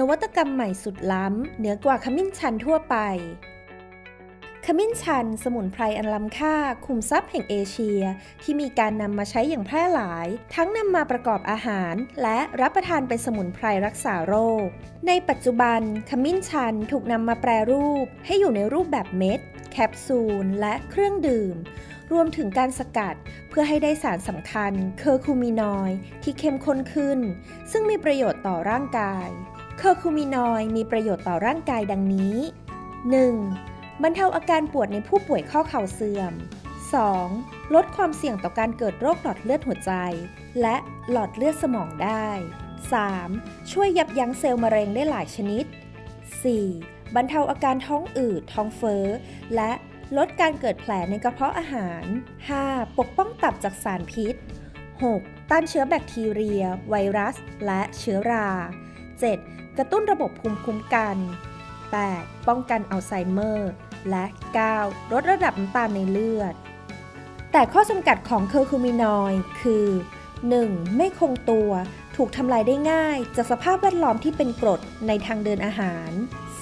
นวัตกรรมใหม่สุดล้ำ เหนือกว่าขมิ้นชันทั่วไป ขมิ้นชัน สมุนไพรอันล้ำค่า คุมทรัพย์แห่งเอเชีย ที่มีการนำมาใช้อย่างแพร่หลาย ทั้งนำมาประกอบอาหาร และรับประทานเป็นสมุนไพรรักษาโรค ในปัจจุบัน ขมิ้นชันถูกนำมาแปรรูป ให้อยู่ในรูปแบบเม็ด แคปซูล และเครื่องดื่มรวมถึงการสกัดเพื่อให้ได้สารสำคัญเคอร์คูมินอยด์ที่เข้มข้นขึ้น ซึ่งมีประโยชน์ต่อร่างกาย เคอร์คูมินอยด์มีประโยชน์ต่อร่างกายดังนี้ 1. บรรเทาอาการปวดในผู้ป่วยข้อเข่าเสื่อม 2. ลดความเสี่ยงต่อการเกิดโรคหลอดเลือดหัวใจ และหลอดเลือดสมองได้ 3. ช่วยยับยั้งเซลล์มะเร็งได้หลายชนิด 4. บรรเทาอาการท้องอืด ท้องเฟ้อ และลดการเกิดแผลในกระเพาะอาหาร 5. ปกป้องตับจากสารพิษ 6. ต้านเชื้อแบคทีเรีย ไวรัส และเชื้อรา 7. กระตุ้นระบบภูมิคุ้มกัน 8. ป้องกันอัลไซเมอร์ และ 9. ลดระดับน้ำตาลในเลือด แต่ข้อจำกัดของเคอร์คูมินอยด์คือ 1. ไม่คงตัว ถูกทำลายได้ง่าย จากสภาพแวดล้อมที่เป็นกรดในทางเดินอาหาร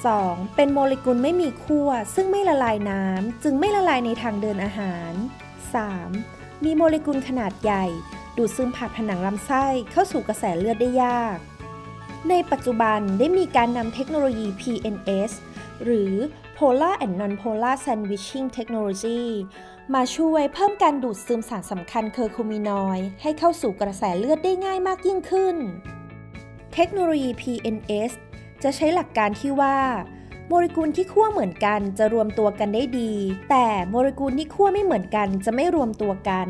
2. เป็นโมเลกุลไม่มีขั้วซึ่งไม่ละลายน้ำจึงไม่ละลายในทางเดินอาหาร 3. มีโมเลกุลขนาดใหญ่ ดูดซึมผ่านผนังลำไส้เข้าสู่กระแสเลือดได้ยาก ในปัจจุบันได้มีการนำเทคโนโลยี PNS หรือ Polar and Non-Polar Sandwiching Technology มาช่วยเพิ่มการดูดซึมสารสำคัญเคอร์คูมินอยด์ให้เข้าสู่กระแสเลือดได้ง่ายมากยิ่งขึ้น เทคโนโลยี PNS จะใช้หลักการที่ว่าโมเลกุลที่ขั้วเหมือนกันจะรวมตัวกันได้ดี แต่โมเลกุลที่ขั้วไม่เหมือนกันจะไม่รวมตัวกัน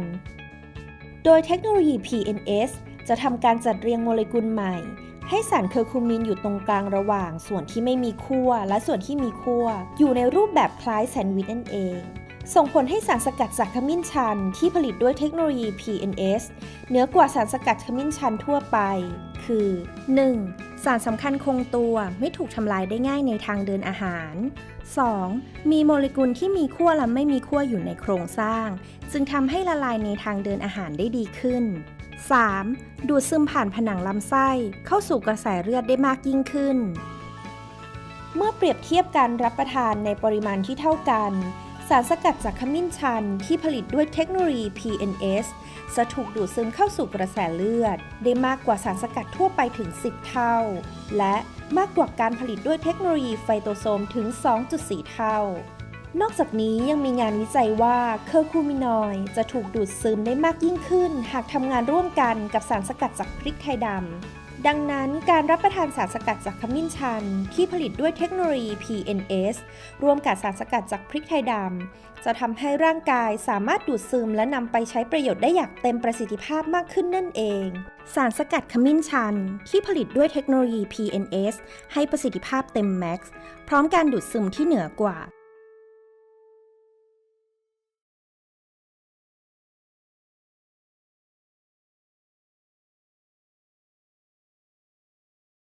โดยเทคโนโลยี PNS จะทำการจัดเรียงโมเลกุลใหม่ ให้สารเคอร์คูมินอยู่ตรงกลางระหว่างส่วนที่ไม่มีขั้วและส่วนที่มีขั้วอยู่ในรูปแบบคล้ายแซนด์วิชนั่นเอง ส่งผลให้สารสกัดจากขมิ้นชันที่ผลิตด้วยเทคโนโลยี PNS เหนือกว่าสารสกัดขมิ้นชันทั่วไป คือ 1. สารสำคัญคงตัวไม่ถูกทำลายได้ง่ายในทางเดินอาหาร 2. มีโมเลกุลที่มีขั้วและไม่มีขั้วอยู่ในโครงสร้าง จึงทำให้ละลายในทางเดินอาหารได้ดีขึ้น 3. ดูดซึมผ่านผนังลำไส้เข้าสู่กระแสเลือดได้มากยิ่งขึ้น เมื่อเปรียบเทียบการรับประทานในปริมาณที่เท่ากัน สารสกัดจากขมิ้นชันที่ผลิตด้วยเทคโนโลยี PNS จะถูกดูดซึมเข้าสู่กระแสเลือด ได้มากกว่าสารสกัดทั่วไปถึง 10 เท่า และมากกว่าการผลิตด้วยเทคโนโลยีไฟโตโซมถึง 2.4 เท่า นอกจากนี้ยังมีงานวิจัยว่าเคอร์คูมินอยด์จะถูกดูดซึมได้มากยิ่งขึ้น หากทำงานร่วมกันกับสารสกัดจากพริกไทยดำ ดังนั้นการรับประทานสารสกัดจากขมิ้นชัน ที่ผลิตด้วยเทคโนโลยี PNS ร่วมกับสารสกัดจากพริกไทยดำ จะทำให้ร่างกายสามารถดูดซึมและนำไปใช้ประโยชน์ได้อย่างเต็มประสิทธิภาพมากขึ้นนั่นเอง สารสกัดขมิ้นชัน ที่ผลิตด้วยเทคโนโลยี PNS ให้ประสิทธิภาพเต็มแม็กซ์พร้อมการดูดซึมที่เหนือกว่า